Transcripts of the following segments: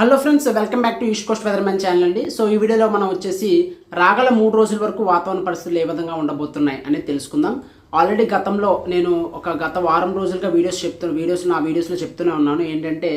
Hello friends welcome back to East Coast Weathermen channel అండి. So ఈ వీడియోలో మనం వచ్చేసి రాగల మూడు రోజుల వరకు వాతావరణ పరిస్థితులు ఏ విధంగా ఉండబోతున్నాయి అనేది తెలుసుకుందాం. ఆల్రెడీ గతంలో నేను ఒక గత వారం రోజులుగా వీడియోస్ చెప్తున్నా వీడియోస్ నా వీడియోస్లో చెప్తూనే ఉన్నాను. ఏంటంటే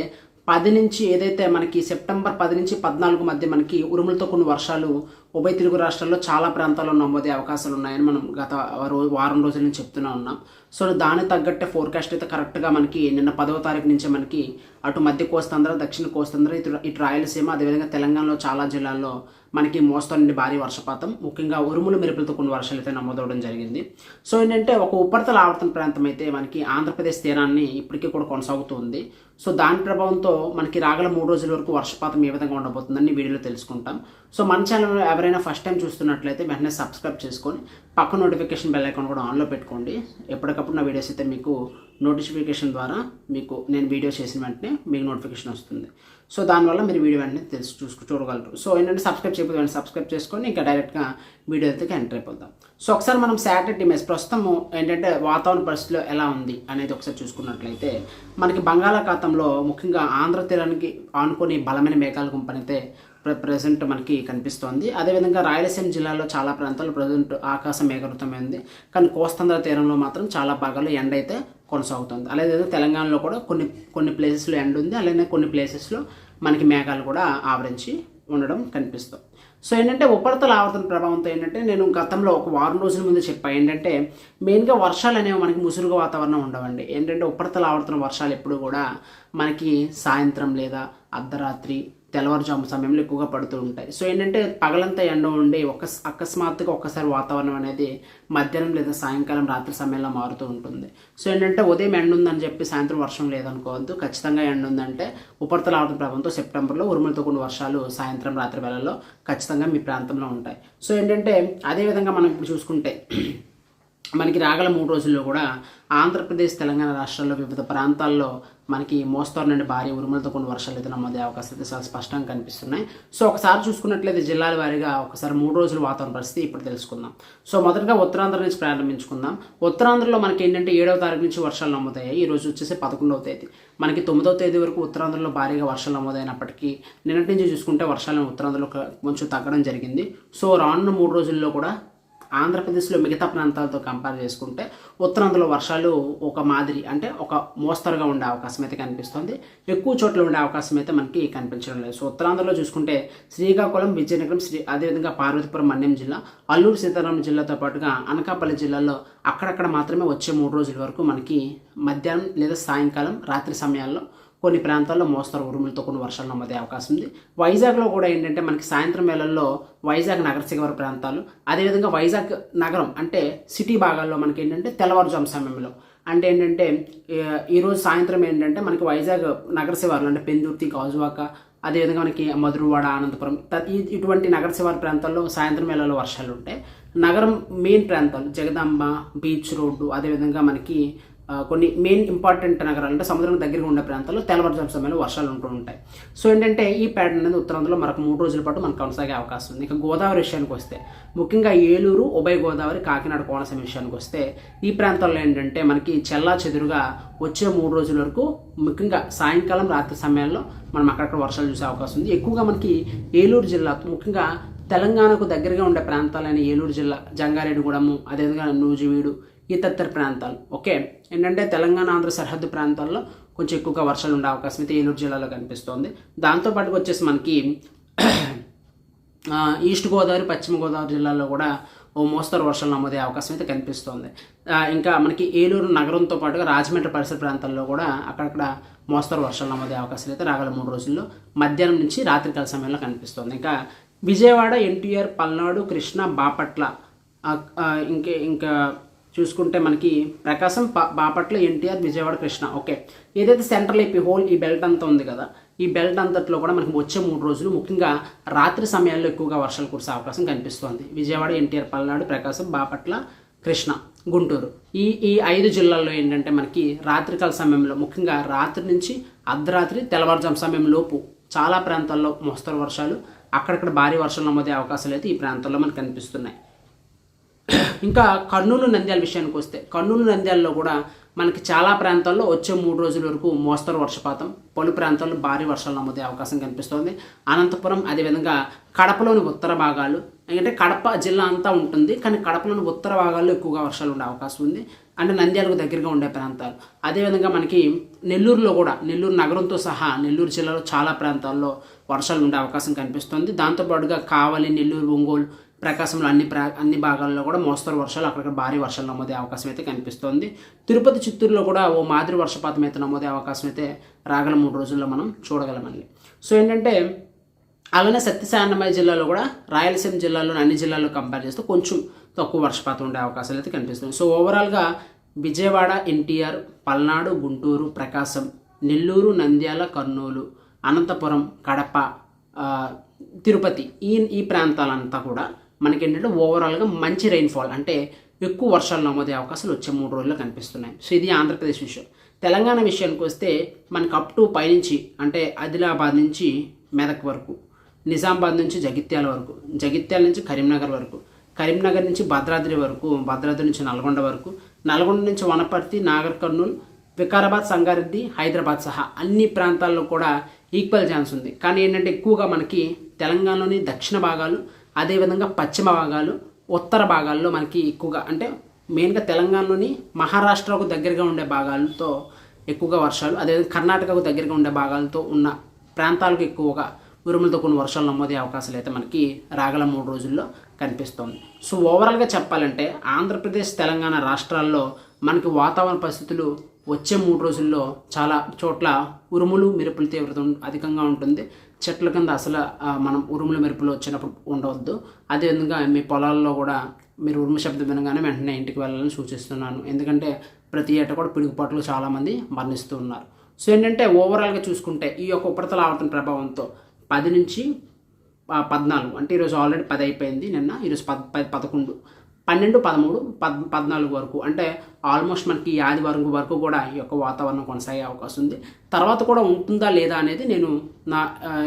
పది నుంచి ఏదైతే మనకి సెప్టెంబర్ పది నుంచి పద్నాలుగు మధ్య మనకి ఉరుములతో కొన్ని వర్షాలు ఉభయ తెలుగు రాష్ట్రాల్లో చాలా ప్రాంతాల్లో నమోదే అవకాశాలు ఉన్నాయని మనం గత రోజు వారం రోజుల నుంచి చెప్తూనే ఉన్నాం. సో దానికి తగ్గట్టే ఫోర్కాస్ట్ అయితే కరెక్ట్గా మనకి నిన్న పదవ తారీఖు నుంచే మనకి అటు మధ్య కోస్తాంధ్ర దక్షిణ కోస్తాంధ్ర ఇటు ఇటు రాయలసీమ అదేవిధంగా తెలంగాణలో చాలా జిల్లాల్లో మనకి మోస్తరు నుండి భారీ వర్షపాతం. ముఖ్యంగా ఉరుములు మెరుపులతో కొన్ని వర్షాలు అయితే నమోదవడం జరిగింది. సో ఏంటంటే ఒక ఉపరితల ఆవర్తన ప్రాంతం అయితే మనకి ఆంధ్రప్రదేశ్ తీరాన్ని ఇప్పటికీ కూడా కొనసాగుతుంది. సో దాని ప్రభావంతో మనకి రాగల మూడు రోజుల వరకు వర్షపాతం ఏ విధంగా ఉండబోతుందని వీడియోలో తెలుసుకుంటాం. సో మన ఛానల్ ఎవరైనా ఫస్ట్ టైం చూస్తున్నట్లయితే వెంటనే సబ్స్క్రైబ్ చేసుకొని పక్క నోటిఫికేషన్ బెల్ ఐకాన్ కూడా ఆన్లో పెట్టుకోండి. ఎప్పటికప్పుడు నా వీడియోస్ అయితే మీకు నోటిఫికేషన్ ద్వారా మీకు నేను వీడియో చేసిన వెంటనే మీకు నోటిఫికేషన్ వస్తుంది. సో దానివల్ల మీరు వీడియో వెంటనే తెలుసు చూసుకు చూడగలరు. సో ఏంటంటే సబ్స్క్రైబ్ చేయకపోతే సబ్స్క్రైబ్ చేసుకొని ఇంకా డైరెక్ట్గా వీడియో అయితే ఎంటర్ అయిపోతాం. సో ఒకసారి మనం శాటిలైట్ ఇమేజ్ ప్రస్తుతం ఏంటంటే వాతావరణ పరిస్థితిలో ఎలా ఉంది అనేది ఒకసారి చూసుకున్నట్లయితే మనకి బంగాళాఖాతంలో ముఖ్యంగా ఆంధ్ర తీరానికి ఆనుకొని బలమైన మేఘాల గుంపనైతే ప్ర ప్రజెంట్ మనకి కనిపిస్తోంది. అదేవిధంగా రాయలసీమ జిల్లాలో చాలా ప్రాంతాల్లో ప్రజెంట్ ఆకాశం మేఘవృతమే ఉంది. కానీ కోస్తాంధ్ర తీరంలో మాత్రం చాలా భాగాలు ఎండ అయితే కొనసాగుతుంది. అలాగే తెలంగాణలో కూడా కొన్ని కొన్ని ప్లేసెస్లో ఎండ ఉంది. అలాగే కొన్ని ప్లేసెస్లో మనకి మేఘాలు కూడా ఆవరించి ఉండడం కనిపిస్తాం సో ఏంటంటే ఉపరితల ఆవర్తన ప్రభావంతో ఏంటంటే నేను గతంలో ఒక వారం రోజుల ముందు చెప్పాను ఏంటంటే మెయిన్గా వర్షాలు అనేవి మనకి ముసురుగా వాతావరణం ఉండవండి. ఏంటంటే ఉపరితల ఆవర్తన వర్షాలు ఎప్పుడు కూడా మనకి సాయంత్రం లేదా అర్ధరాత్రి తెల్లవారుజాము సమయంలో ఎక్కువగా పడుతూ ఉంటాయి. సో ఏంటంటే పగలంతా ఎండ ఉండి ఒక అకస్మాత్తుగా ఒక్కసారి వాతావరణం అనేది మధ్యాహ్నం లేదా సాయంకాలం రాత్రి సమయంలో మారుతూ ఉంటుంది. సో ఏంటంటే ఉదయం ఎండ ఉందని చెప్పి సాయంత్రం వర్షం లేదనుకోవద్దు. ఖచ్చితంగా ఎండ ఉందంటే ఉపరితల ఆవర్తన ప్రభావంతో సెప్టెంబర్లో ఉరుములతో కూడిన వర్షాలు సాయంత్రం రాత్రి వేళల్లో ఖచ్చితంగా మీ ప్రాంతంలో ఉంటాయి. సో ఏంటంటే అదేవిధంగా మనం ఇప్పుడు చూసుకుంటే మనకి రాగల మూడు రోజుల్లో కూడా ఆంధ్రప్రదేశ్ తెలంగాణ రాష్ట్రాల్లో వివిధ ప్రాంతాల్లో మనకి మోస్తరు నుండి భారీ ఉరుములతో కొన్ని వర్షాలు అయితే నమ్మదే అవకాశాలు అయితే చాలా స్పష్టంగా కనిపిస్తున్నాయి. సో ఒకసారి చూసుకున్నట్లయితే జిల్లాల వారీగా ఒకసారి మూడు రోజుల వాతావరణ పరిస్థితి ఇప్పుడు తెలుసుకుందాం. సో మొదటగా ఉత్తరాంధ్ర నుంచి ప్రారంభించుకుందాం. ఉత్తరాంధ్రలో మనకి ఏంటంటే ఏడవ తారీఖు నుంచి వర్షాలు నమోదయ్యాయి. ఈ రోజు వచ్చేసి పదకొండవ తేదీ. మనకి తొమ్మిదవ తేదీ వరకు ఉత్తరాంధ్రలో భారీగా వర్షాలు నమోదైనప్పటికీ నిన్నటి నుంచి చూసుకుంటే వర్షాలు ఉత్తరాంధ్రలో కొంచెం తగ్గడం జరిగింది. సో రానున్న మూడు రోజుల్లో కూడా ఆంధ్రప్రదేశ్లో మిగతా ప్రాంతాలతో కంపేర్ చేసుకుంటే ఉత్తరాంధ్రలో వర్షాలు ఒక మాదిరి అంటే ఒక మోస్తరుగా ఉండే అవకాశం అయితే కనిపిస్తుంది. ఎక్కువ చోట్ల ఉండే అవకాశం అయితే మనకి కనిపించడం లేదు. సో ఉత్తరాంధ్రలో చూసుకుంటే శ్రీకాకుళం విజయనగరం శ్రీ అదేవిధంగా పార్వతీపురం మన్యం జిల్లా అల్లూరు సీతారామం జిల్లాతో పాటుగా అనకాపల్లి జిల్లాలో అక్కడక్కడ మాత్రమే వచ్చే మూడు రోజుల వరకు మనకి మధ్యాహ్నం లేదా సాయంకాలం రాత్రి సమయాల్లో కొన్ని ప్రాంతాల్లో మోస్తరు ఉరుములతో కొన్ని వర్షాలు నమ్మదే అవకాశం ఉంది. వైజాగ్లో కూడా ఏంటంటే మనకి సాయంత్రం వేళల్లో వైజాగ్ నగర శిఖర ప్రాంతాలు అదేవిధంగా వైజాగ్ నగరం అంటే సిటీ భాగాల్లో మనకి ఏంటంటే తెల్లవారుజాము సమయంలో. అంటే ఏంటంటే ఈరోజు సాయంత్రం ఏంటంటే మనకి వైజాగ్ నగర శివార్లు అంటే పెందుర్తి గాజువాక అదేవిధంగా మనకి మధురవాడ అనంతపురం ఇటువంటి నగర శివారు ప్రాంతాల్లో సాయంత్రం వేళల్లో వర్షాలు ఉంటాయి నగరం మెయిన్ ప్రాంతాలు జగదాంబ బీచ్ రోడ్డు అదేవిధంగా మనకి కొన్ని మెయిన్ ఇంపార్టెంట్ నగరాలు అంటే సముద్రం దగ్గరగా ఉండే ప్రాంతాల్లో తెల్లవారుజాము సమయంలో వర్షాలు ఉంటూ ఉంటాయి. సో ఏంటంటే ఈ ప్యాటర్న్ అనేది ఉత్తరాంధ్రలో మరొక మూడు రోజుల పాటు మనకు కొనసాగే అవకాశం ఉంది. ఇక గోదావరి విషయానికి వస్తే ముఖ్యంగా ఏలూరు ఉభయ గోదావరి కాకినాడ కోనసీమ విషయానికి వస్తే ఈ ప్రాంతాల్లో ఏంటంటే మనకి చెల్లా చెదురుగా వచ్చే మూడు రోజుల వరకు ముఖ్యంగా సాయంకాలం రాత్రి సమయాల్లో మనం అక్కడక్కడ వర్షాలు చూసే అవకాశం ఉంది. ఎక్కువగా మనకి ఏలూరు జిల్లా ముఖ్యంగా తెలంగాణకు దగ్గరగా ఉండే ప్రాంతాలైన ఏలూరు జిల్లా జంగారెడ్డిగూడెము అదేవిధంగా నూజివీడు ఇతర ప్రాంతాలు. ఓకే? ఏంటంటే తెలంగాణ ఆంధ్ర సరిహద్దు ప్రాంతాల్లో కొంచెం ఎక్కువగా వర్షాలు ఉండే అవకాశం అయితే ఏలూరు జిల్లాలో కనిపిస్తోంది. దాంతోపాటు వచ్చేసి మనకి ఈస్ట్ గోదావరి పశ్చిమ గోదావరి జిల్లాలో కూడా ఓ మోస్తరు వర్షాలు నమోదే అవకాశం అయితే కనిపిస్తోంది. ఇంకా మనకి ఏలూరు నగరంతో పాటుగా రాజమండ్రి పరిసర ప్రాంతాల్లో కూడా అక్కడక్కడ మోస్తరు వర్షాలు నమోదే అవకాశాలు అయితే రాగల మూడు రోజుల్లో మధ్యాహ్నం నుంచి రాత్రికాల సమయంలో కనిపిస్తోంది. ఇంకా విజయవాడ ఎన్టీఆర్ పల్నాడు కృష్ణ బాపట్ల ఇంకా ఇంకే ఇంకా చూసుకుంటే మనకి ప్రకాశం బాపట్ల ఎన్టీఆర్ విజయవాడ కృష్ణ. ఓకే. ఏదైతే సెంట్రల్ ఏపీ హోల్ ఈ బెల్ట్ అంతా ఉంది కదా ఈ బెల్ట్ అంతట్లో కూడా మనకి వచ్చే మూడు రోజులు ముఖ్యంగా రాత్రి సమయాల్లో ఎక్కువగా వర్షాలు కురిసే అవకాశం కనిపిస్తోంది. విజయవాడ ఎన్టీఆర్ పల్నాడు ప్రకాశం బాపట్ల కృష్ణ గుంటూరు. ఈ ఈ ఐదు జిల్లాల్లో ఏంటంటే మనకి రాత్రికాల సమయంలో ముఖ్యంగా రాత్రి నుంచి అర్ధరాత్రి తెల్లవారుజాము సమయం లోపు చాలా ప్రాంతాల్లో మోస్తరు వర్షాలు అక్కడక్కడ భారీ వర్షాలు నమోదే అవకాశాలు అయితే ఈ ప్రాంతాల్లో మనకు కనిపిస్తున్నాయి. ఇంకా కర్నూలు నంద్యాల విషయానికి వస్తే కర్నూలు నంద్యాలలో కూడా మనకి చాలా ప్రాంతాల్లో వచ్చే మూడు రోజుల వరకు మోస్తరు వర్షపాతం పలు ప్రాంతాల్లో భారీ వర్షాలు నమోదే అవకాశం కనిపిస్తోంది. అనంతపురం అదేవిధంగా కడపలోని ఉత్తర భాగాలు ఎందుకంటే కడప జిల్లా అంతా ఉంటుంది కానీ కడపలోని ఉత్తర భాగాల్లో ఎక్కువగా వర్షాలు ఉండే అవకాశం ఉంది. అంటే నంద్యాలకు దగ్గరగా ఉండే ప్రాంతాలు. అదేవిధంగా మనకి నెల్లూరులో కూడా నెల్లూరు నగరంతో సహా నెల్లూరు జిల్లాలో చాలా ప్రాంతాల్లో వర్షాలు ఉండే అవకాశం కనిపిస్తుంది. దాంతోపాటుగా కావలి నెల్లూరు ఒంగోలు ప్రకాశంలో అన్ని ప్రా అన్ని భాగాల్లో కూడా మోస్తరు వర్షాలు అక్కడక్కడ భారీ వర్షాలు నమోదే అవకాశం అయితే కనిపిస్తోంది. తిరుపతి చిత్తూరులో కూడా ఓ మాదిరి వర్షపాతం అయితే నమోదే అవకాశం అయితే రాగల మూడు రోజుల్లో మనం చూడగలమండి. సో ఏంటంటే అలానే సత్యసాయన్నమయ్య జిల్లాలో కూడా రాయలసీమ జిల్లాలోని అన్ని జిల్లాల్లో కంపేర్ చేస్తే కొంచెం తక్కువ వర్షపాతం ఉండే అవకాశాలు అయితే కనిపిస్తుంది సో ఓవరాల్గా విజయవాడ ఎన్టీఆర్ పల్నాడు గుంటూరు ప్రకాశం నెల్లూరు నంద్యాల కర్నూలు అనంతపురం కడప తిరుపతి ఈ ఈ ప్రాంతాలంతా కూడా మనకి ఏంటంటే ఓవరాల్గా మంచి రెయిన్ఫాల్ అంటే ఎక్కువ వర్షాలు నమోదే అవకాశాలు వచ్చే మూడు రోజుల్లో కనిపిస్తున్నాయి. సో ఇది ఆంధ్రప్రదేశ్ విషయం. తెలంగాణ విషయానికి వస్తే మనకు అప్ టు పైనుంచి అంటే ఆదిలాబాద్ నుంచి మెదక్ వరకు నిజామాబాద్ నుంచి జగిత్యాల వరకు జగిత్యాల నుంచి కరీంనగర్ వరకు కరీంనగర్ నుంచి భద్రాద్రి వరకు భద్రాద్రి నుంచి నల్గొండ వరకు నల్గొండ నుంచి వనపర్తి నాగర్ కర్నూలు వికారాబాద్ సంగారెడ్డి హైదరాబాద్ సహా అన్ని ప్రాంతాల్లో కూడా ఈక్వల్ ఛాన్స్ ఉంది. కానీ ఏంటంటే ఎక్కువగా మనకి తెలంగాణలోని దక్షిణ భాగాలు అదేవిధంగా పశ్చిమ భాగాలు ఉత్తర భాగాల్లో మనకి ఎక్కువగా అంటే మెయిన్గా తెలంగాణలోని మహారాష్ట్రకు దగ్గరగా ఉండే భాగాలతో ఎక్కువగా వర్షాలు అదేవిధంగా కర్ణాటకకు దగ్గరగా ఉండే భాగాలతో ఉన్న ప్రాంతాలకు ఎక్కువగా ఉరుములతో కొన్ని వర్షాలు నమోదే అవకాశాలు అయితే మనకి రాగల మూడు రోజుల్లో కనిపిస్తోంది. సో ఓవరాల్గా చెప్పాలంటే ఆంధ్రప్రదేశ్ తెలంగాణ రాష్ట్రాల్లో మనకి వాతావరణ పరిస్థితులు వచ్చే మూడు రోజుల్లో చాలా చోట్ల ఉరుములు మెరుపుల తీవ్రత అధికంగా ఉంటుంది. చెట్ల కింద అసలు మనం ఉరుముల మెరుపులు వచ్చినప్పుడు ఉండవద్దు. అదేవిధంగా మీ పొలాల్లో కూడా మీరు ఉరుము శబ్దం వినగానే వెంటనే ఇంటికి వెళ్ళాలని సూచిస్తున్నాను. ఎందుకంటే ప్రతి ఏటా కూడా పిడుగుపాట్లు చాలామంది మరణిస్తూ ఉన్నారు. సో ఏంటంటే ఓవరాల్గా చూసుకుంటే ఈ యొక్క ఉపరితల ఆవర్తన ప్రభావంతో పది నుంచి పద్నాలుగు అంటే ఈరోజు ఆల్రెడీ పది అయిపోయింది నిన్న ఈరోజు పద్ పది పదకొండు. పన్నెండు పదమూడు పద్ పద్నాలుగు వరకు. అంటే ఆల్మోస్ట్ మనకి ఆదివారం వరకు కూడా ఈ యొక్క వాతావరణం కొనసాగే అవకాశం ఉంది. తర్వాత కూడా ఉంటుందా లేదా అనేది నేను నా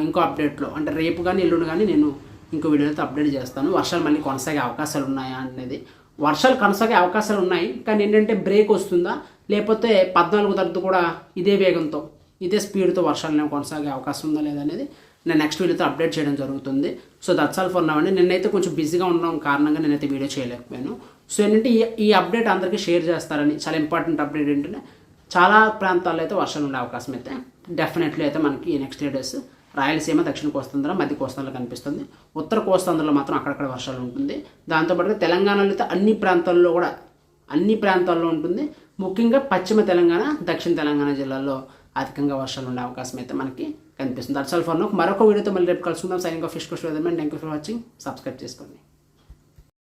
ఇంకో అప్డేట్లో అంటే రేపు కానీ ఎల్లుండి కానీ నేను ఇంకో వీడియోతో అప్డేట్ చేస్తాను. వర్షాలు మళ్ళీ కొనసాగే అవకాశాలు ఉన్నాయా అనేది. వర్షాలు కొనసాగే అవకాశాలు ఉన్నాయి కానీ ఏంటంటే బ్రేక్ వస్తుందా? లేకపోతే పద్నాలుగు తరగతి కూడా ఇదే వేగంతో ఇదే స్పీడ్తో వర్షాలు కొనసాగే అవకాశం ఉందా లేదా అనేది నేను నెక్స్ట్ వీడియోతో అప్డేట్ చేయడం జరుగుతుంది. సో దట్స్ ఆల్ ఫర్ నవ్వండి నిన్నైతే కొంచెం బిజీగా ఉండడం కారణంగా నేనైతే వీడియో చేయలేకపోయాను. సో ఏంటంటే ఈ ఈ అప్డేట్ అందరికీ షేర్ చేస్తారని చాలా ఇంపార్టెంట్ అప్డేట్ ఏంటంటే చాలా ప్రాంతాల్లో అయితే వర్షాలు ఉండే అవకాశం అయితే డెఫినెట్లీ అయితే మనకి నెక్స్ట్ త్రీ డేస్ రాయలసీమ దక్షిణ కోస్తాంధ్ర మధ్య కోస్తాంధ్రలో కనిపిస్తుంది. ఉత్తర కోస్తాంధ్రలో మాత్రం అక్కడక్కడ వర్షాలు ఉంటుంది. దాంతోపాటుగా తెలంగాణలో అయితే అన్ని ప్రాంతాల్లో కూడా అన్ని ప్రాంతాల్లో ఉంటుంది. ముఖ్యంగా పశ్చిమ తెలంగాణ దక్షిణ తెలంగాణ జిల్లాల్లో అధికంగా వర్షాలు ఉండే అవకాశం అయితే మనకి కనిపిస్తుంది. దట్స్ ఆల్ ఫర్ మరొక వీడియోతో మళ్ళీ రేపు కలుసుకుందాం. Signing off fish coast thank you for watching subscribe చేసుకోండి.